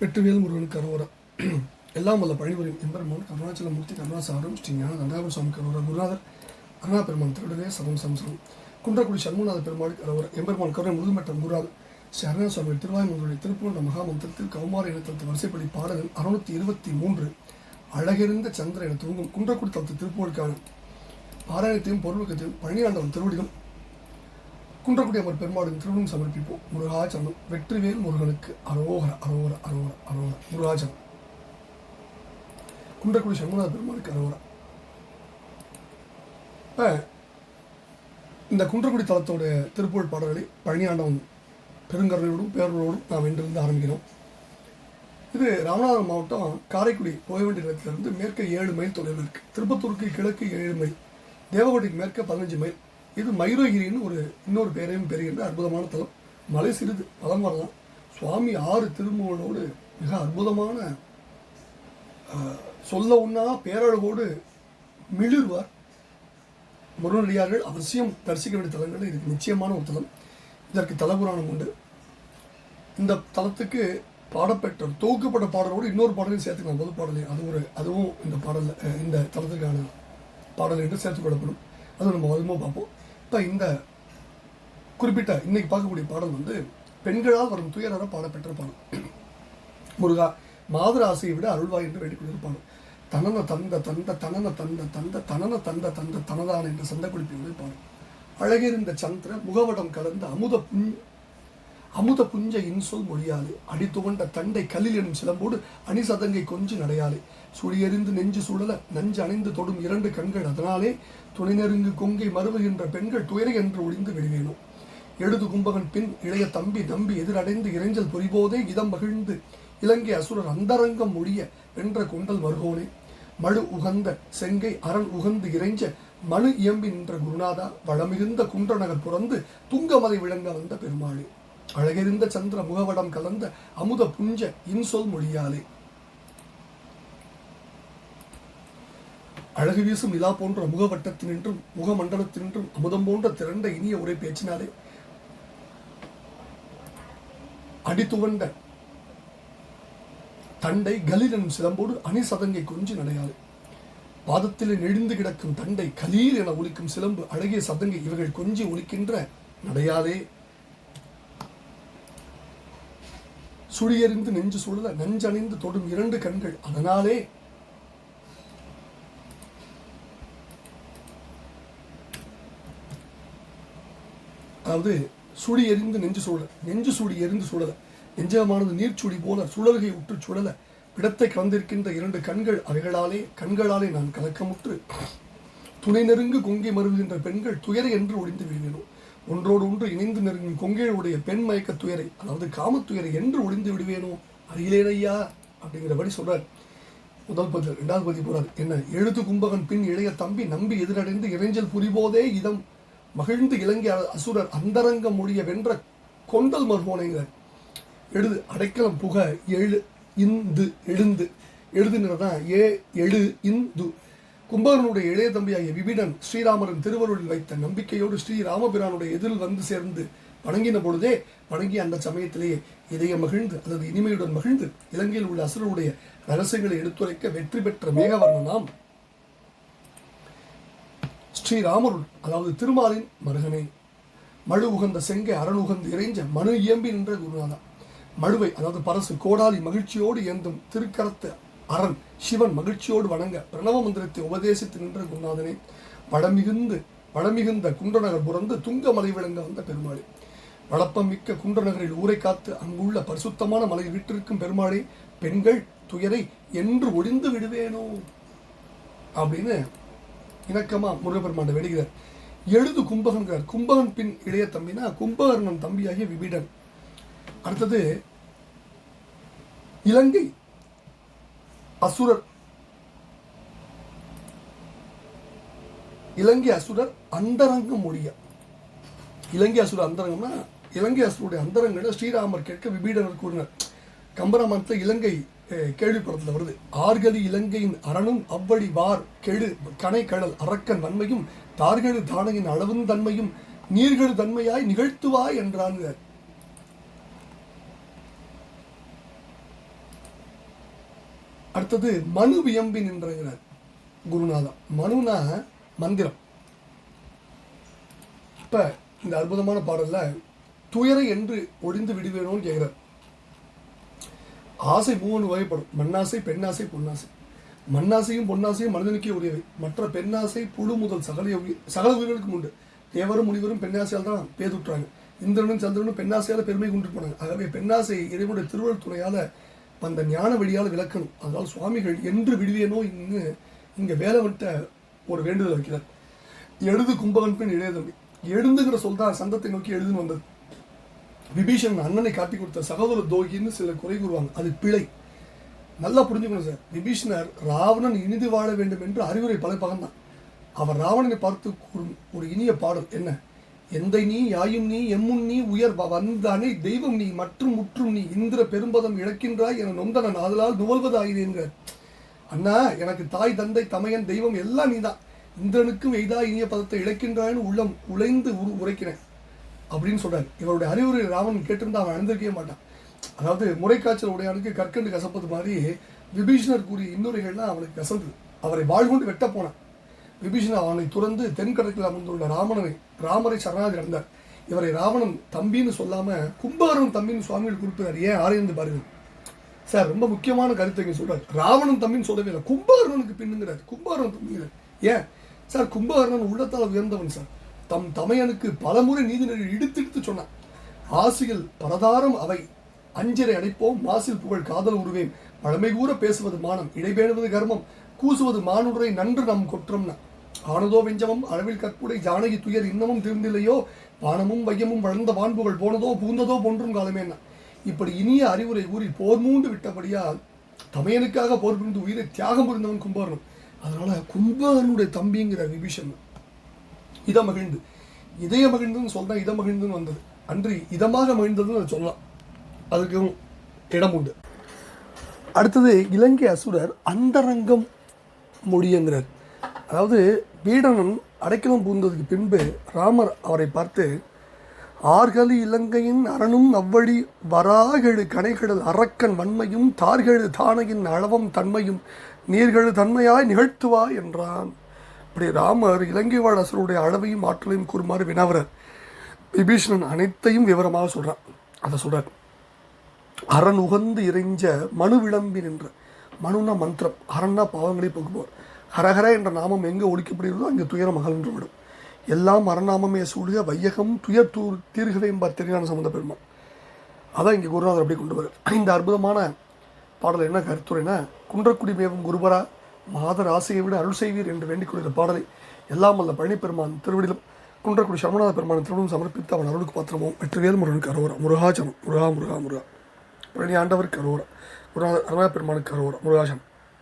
வெற்றிவேல் முருகன் கரோரா. எல்லாம் வல்ல பழிபுரியும் எம்பெருமான் கருணாச்சலமூர்த்தி கருணாசாரம் ஸ்ரீ ஞான தண்டாபுர சுவாமி கரோரா குருநாதர் அருணா பெருமான் திருடவே சதம் சம்சரம் குன்றக்குடி சண்முகநாத பெருமாள் கரோரா எம்பெருமான் கருணை முழுமட்டம் குருநாதர் ஸ்ரீ அருணா சுவாமி திருவாயுமன்றுடைய திருப்பூண்ட மகாமந்திரத்தில் கௌமார இனத்தலத்து வரிசைப்படி பாடகன் அறுநூத்தி இருபத்தி மூன்று அழகிருந்த சந்திர என தூங்கும் குன்றக்குடி தளத்து திருப்பூருக்கான பாராயணத்தையும் பொருளுக்கத்தையும் பழனியாண்டவன் திருவடிகள் குன்றக்குடி அமர் பெருமாளுக்கு திருவண்ணம் சமர்ப்பிப்போம். முருகாச்சரணம் வெற்றிவேல் முருகனுக்கு அரோகர அரோகர அரோகர அரோகர. முருகாச்சரணம் குன்றக்குடி சண்முகநாத பெருமாளுக்கு அரோகர. இப்போ இந்த குன்றக்குடி தலத்தோட திருப்புகழ் பாடல்களை பழனியாண்டவன் பெருங்கருணையோடும் பேரூரோடும் நாம் இன்றிருந்து ஆரம்பிக்கிறோம். இது ராமநாதபுரம் மாவட்டம் காரைக்குடி கோயவண்டி நிலத்திலிருந்து மேற்கே ஏழு மைல் தொலைவில் இருக்குது திருப்பத்தூருக்கு கிழக்கு ஏழு மைல். தேவகோட்டைக்கு மேற்கே பதினஞ்சு மைல். இது மயூரகிரின்னு ஒரு இன்னொரு பேரையும் பெறுகின்ற அற்புதமான தலம். மலை சிறிது பலம் வரலாம். சுவாமி ஆறு திருமுகளோடு மிக அற்புதமான சொல்ல உண்ணா பேரழகோடு மிளிர்வார். முருகனடியார்கள் அவசியம் தரிசிக்க வேண்டிய தலங்கள் இதுக்கு நிச்சயமான ஒரு தலம். இதற்கு தலபுராணம் உண்டு. இந்த தலத்துக்கு பாடப்பெற்ற தொகுக்கப்பட்ட பாடலோடு இன்னொரு பாடலையும் சேர்த்துக்கலாம். பொது பாடலை. அது ஒரு அதுவும் இந்த பாடல் இந்த தலத்துக்கான பாடல் என்று சேர்த்துக்கொள்ளப்படும் அது நம்ம அதுவும் பார்ப்போம். இப்போ இந்த குறிப்பிட்ட இன்னைக்கு பார்க்கக்கூடிய பாடல் வந்து பெண்களால் வரும் துயரான பாடப்பெற்ற பாடல். முருகா மாதராசையை விட அருள்வாய் என்று வேண்டிக்கொண்டு பாடல். தனன தந்த தந்த தனன தந்த தந்த தனன தந்த தந்த தனதான் என்ற சந்த குறிப்பினுடைய பாடல். அழகிருந்த சந்திர முகவடம் கலந்த அமுத புண் அமுத புஞ்ச இன்சொல் மொழியாலே அடி துவண்ட தண்டை கல்லில் எனும் சிலம்போடு அணி சதங்கை கொஞ்சு நடையாலே. சுழியறிந்து நெஞ்சு சுழல நஞ்சு அணைந்து தொடும் இரண்டு கண்கள் அதனாலே துணை நெருங்கு கொங்கை மறுவுகின்ற பெண்கள் துயரை என்று ஒளிந்து விடுவேணும் எழுது கும்பகன் பின் இளைய தம்பி தம்பி எதிரடைந்து இறைஞ்சல் புரிபோதே இதம் மகிழ்ந்து இலங்கை அசுரர் அந்தரங்கம் மொழிய வென்ற கொண்டல் மருகோனே. மழு உகந்த செங்கை அரண் உகந்து இறைஞ்ச மனு இயம்பி நின்ற குருநாதா வளமிகுந்த குன்றநகர் புறந்து துங்கமலை விளங்க வந்த பெருமாளே. அழகிருந்த சந்திர முகவடம் கலந்த அமுத புஞ்ச இன்சொல் மொழியாலே. அழகு வீசும் நிலா போன்ற முகவட்டத்தினின்றும் முகமண்டலத்தினின்றும் அமுதம் போன்ற திரண்ட இனிய உரை பேச்சினாலே. அடித்துவண்ட தண்டை கலீலனும் சிலம்போடு அணி சதங்கை கொஞ்சி நடையாது பாதத்திலே நெடிந்து கிடக்கும் தண்டை கலீல் என ஒலிக்கும் சிலம்பு அழகிய சதங்கை இவர்கள் கொஞ்சி ஒலிக்கின்ற நடையாலே. சுழியறிந்து நெஞ்சு சுழல நஞ்சணிந்து தொடும் இரண்டு கண்கள் அதனாலே அதாவது சுழி எரிந்து நெஞ்சு சுழல நெஞ்சு சுழி எரிந்து சுழல நெஞ்சமானது நீர்ச்சுடி போல சுழல்கை உற்று சுழல பிடத்தை கலந்திருக்கின்ற இரண்டு கண்கள் அவைகளாலே கண்களாலே நான் கலக்கமுற்று துணை நெருங்கு கொங்கி மருவுகின்ற பெண்கள் துயரை என்று ஒளிந்து விடுவேனும் ஒன்றோடு ஒன்று இணைந்து நெருங்கும் கொங்கையுடைய பெண் மயக்க துயரை அதாவது காமத்துயரை என்று ஒளிந்து விடுவேனோ? அறியிலேனையா அப்படிங்கிறபடி சொல்றார். முதல் பதில் இரண்டாவது பதி போறார். என்ன? எழுத்து கும்பகன் பின் இளைய தம்பி நம்பி எதிரடைந்து இறைஞ்சல் புரிபோதே இதம். மகிழ்ந்து இலங்கை அசுரர் அந்தரங்கம் மொழிய வென்ற கொண்டல் மர்மோனைங்கிறார் எழுது அடைக்கலம் புக எழு இந்து எழுந்து. எழுதுங்கிறதான் ஏ எழு இந்து. கும்பகனுடைய இளைய தம்பியாகிய விபிடன் ஸ்ரீராமரின் திருவருளில் வைத்த நம்பிக்கையோடு ஸ்ரீராமபிரானுடைய எதிரில் வந்து சேர்ந்து வணங்கின பொழுதே வணங்கிய அந்த சமயத்திலேயே இதய மகிழ்ந்து அல்லது இனிமையுடன் மகிழ்ந்து இலங்கையில் உள்ள அசுரனுடைய ரகசியங்களை எடுத்துரைக்க வெற்றி பெற்ற மேகவர்ணனாம் ஸ்ரீராமருள் அதாவது திருமாலின் மருகனே. மழு உகந்த செங்கை அரண் உகந்து இறைஞ்ச மனு இயம்பி நின்ற குருநாதா. மழுவை அதாவது பரசு கோடாலி மகிழ்ச்சியோடு ஏந்தும் திருக்கரத்து அரண் சிவன் மகிழ்ச்சியோடு வணங்க பிரணவ மந்திரத்தை உபதேசித்து நின்ற குருநாதனே. வளமிகுந்து வளமிகுந்த குன்றநகர் புறந்து துங்க மலை விளங்க வந்த பெருமாளே. வளப்பம் மிக்க குன்றநகரில் ஊரை காத்து அங்குள்ள பரிசுத்தமான மலை விட்டிருக்கும் பெருமாளே பெண்கள் துயரை என்று ஒளிந்து விடுவேனோ? அப்படின்னு இணக்கமா முருகப்பெருமாண்ட வேடுகிறார் எழுது கும்பகன்கிறார் கும்பகன் பின் இளைய தம்பினா கும்பகர்ணன் தம்பியாகிய விபீடன். அடுத்தது இலங்கை அசுரர். இலங்கை அசுரர் அந்தரங்கம் ஒழிய. இலங்கை அசுரர் அந்தரங்கம்னா இலங்கை அசுரருடைய அந்தரங்களை ஸ்ரீராமர் கேட்க விபீடனர் கூறினர். கம்பராமாயணத்தில் இலங்கை கேள்விப்படத்தில் வருது. ஆர்கலி இலங்கையின் அரணும் அவ்வழி வார் கெழு கனை கடல் அரக்கன் வன்மையும் தார்கழு தானையின் அளவும் தன்மையும் நீர்களு தன்மையாய் நிகழ்த்துவாய் என்றாங்க அடுத்தது மனு வியம்பி நின்றங்கிறார் குருநாதா. மனுனா மந்திரம். இப்போ இந்த அற்புதமான பாடல்ல துயரை என்று ஒழிந்து விடுவேணும்னு கேட்குறார் ஆசை மூணு வகைப்படும். மண்ணாசை பெண்ணாசை பொன்னாசை. மண்ணாசையும் பொன்னாசையும் மனிதனுக்கே உரியவை. மற்ற பெண்ணாசை புழு முதல் சகல சகல உயிர்களுக்கும் உண்டு. தேவரும் முனிவரும் பெண்ணாசையால் தான் பேதுற்றாங்க. இந்திரனும் சந்திரனும் பெண்ணாசையால் பெருமை கொண்டு போனாங்க. ஆகவே பெண்ணாசை இறைவனுடைய திருவள்ளுவர் துணையால் அந்த ஞான வழியால் விளக்கணும். அதனால் சுவாமிகள் என்று விடுவேனோ இங்கு இங்கே வேலை ஒரு வேண்டுதல் வைக்கிறார் எழுது கும்பகன் பெண் இளைய தம்பி எழுந்துங்கிற சொல் தான் சந்தத்தை நோக்கி எழுதுன்னு வந்தது. விபீஷன் அண்ணனை காட்டி கொடுத்த சகோதர தோகின்னு சில குறை கூறுவாங்க. அது பிழை. நல்லா புரிஞ்சுக்கணும் சார். விபீஷணர் ராவணன் இனிது வாழ வேண்டும் என்று அறிவுரை பல பகந்தான் அவர் ராவணனை பார்த்து கூறும் ஒரு இனிய பாடல் என்ன? எந்தை நீ யாயும் நீ எம்முன் நீ உயர் வந்தானே தெய்வம் நீ மற்றும் முற்றும் நீ இந்திர பெரும்பதம் இழக்கின்றாய் என நொந்தனன் ஆதலால் நுவல்வது அண்ணா எனக்கு தாய் தந்தை தமையன் தெய்வம் எல்லாம் நீதான் இந்திரனுக்கும் எய்தா இனிய பதத்தை இழக்கின்றாய்னு உள்ளம் உழைந்து உரு உரைக்கிறேன் அப்படின்னு சொல்றாரு. இவருடைய அறிவுரை ராவன் கேட்டிருந்தா அவன் அணிந்திருக்கவே மாட்டான். அதாவது முறைக்காய்ச்சல் உடையானுக்கு கற்கண்டு கசப்பது மாதிரி விபீஷணர் கூறிய இன்னுரைகள்லாம் அவனுக்கு கசந்தது. அவரை வாழ்கொண்டு வெட்ட போனான். விபீஷணன் அவனை துறந்து தென்கடக்கில் அமர்ந்துள்ள ராமனை ராமரை சரணாதி அடைந்தார். இவரை ராவணன் தம்பின்னு சொல்லாம கும்பகர்ணன் தம்பின்னு சுவாமிகள் குறிப்பிடார் ஏன் ஆராய்ந்து பாருங்க. சார் ரொம்ப முக்கியமான கருத்தை இங்கே சொல்றாரு. ராவணன் தம்பின்னு சொல்லவே இல்லை. கும்பகர்ணனுக்கு பின்னுங்கிறார். கும்பகர்ணன் தம்பிங்கிறார் ஏன்? சார் கும்பகர்ணன் உள்ளத்தால் உயர்ந்தவன் சார். தம் தமையனுக்கு பலமுறை நீதிநெறி இடித்து இடித்து சொன்னான். ஆசியில் பரதாரம் அவை. அஞ்சரை அடைப்போம் மாசில் புகழ் காதல் உருவேன். பழமை கூற பேசுவது மானம். இடைபேணுவது கர்மம். கூசுவது மானுடரை நன்று நம் கொற்றம்னா. ஆனதோ வெஞ்சமம் அளவில் கற்புடை ஜானகி துயர் இன்னமும் தீர்ந்தில்லையோ? வானமும் வையமும் வளர்ந்த வான்புகள் போனதோ பூந்ததோ போன்றும் காலமேன்னா இப்படி இனிய அறிவுரை கூறி போர் மூண்டு விட்டபடியால் தமையனுக்காக போர் புரிந்து உயிரை தியாகம் புரிந்தவன் கும்பகர்ணன். அதனால கும்பகரனுடைய தம்பிங்கிற விபீஷன் இத மகிழ்ந்து. இதய மகிழ்ந்துன்னு சொல்றேன் இத மகிழ்ந்துன்னு வந்தது. அன்றி இதமாக மகிழ்ந்ததுன்னு அதை சொல்லலாம். அதுக்கும் இடம் உண்டு. அடுத்தது இலங்கை அசுரர் அந்தரங்கம் முடியுங்கிறார் அதாவது வீடனன் அடைக்கலம் பூந்ததுக்கு பின்பு ராமர் அவரை பார்த்து ஆர்களி இலங்கையின் அரணும் அவ்வழி வராகெழு கனைகடல் அரக்கன் வன்மையும் தார்கெழு தானையின் அளவம் தன்மையும் நீர்கெழு தன்மையாய் நிகழ்த்துவாய் என்றான். இப்படி ராமர் இலங்கை வாழ் அசுரருடைய அளவையும் ஆற்றலையும் கூறுமாறு வினவரர். விபீஷணன் அனைத்தையும் விவரமாக சொல்கிறான் அதை சொல்கிறார் அரண் உகந்து இறைஞ்ச மனு விளம்பி நின்ற மனுனா மந்திரம் ஹரன்னா பாவங்களை போக்குபவர். ஹரஹர என்ற நாமம் எங்கே ஒழிக்கப்படுகிறதோ அங்கே துயரம் அகன்று விடும். எல்லாம் மரநாமமே சூழிய வையகம் துயர் தூ தீர்கவே என்பார் திருஞான சம்பந்த பெருமான். அதான் இங்கே குருநாதர் அப்படி கொண்டு வர இந்த அற்புதமான பாடல் என்ன கருத்துரைனா குன்றக்குடி மேவும் குருபரா மாதர் ஆசையை விட அருள் செய்வீர் என்று வேண்டிக் கொள்கிற பாடலை எல்லாம் அல்ல பழனி பெருமான் குன்றக்குடி சர்மநாத பெருமான திருவிடும் சமர்ப்பித்து அவன் அருளுக்கு பாத்திரமும் வெற்றிவேல் முருகனுக்கு அரோரா. முருகாச்சனம் முருகா முருகா முருகா. பழனி ஆண்டவருக்கு அரோரா. ஒரு அருணா பெருமானுக்கு அரோரா முருகாசம்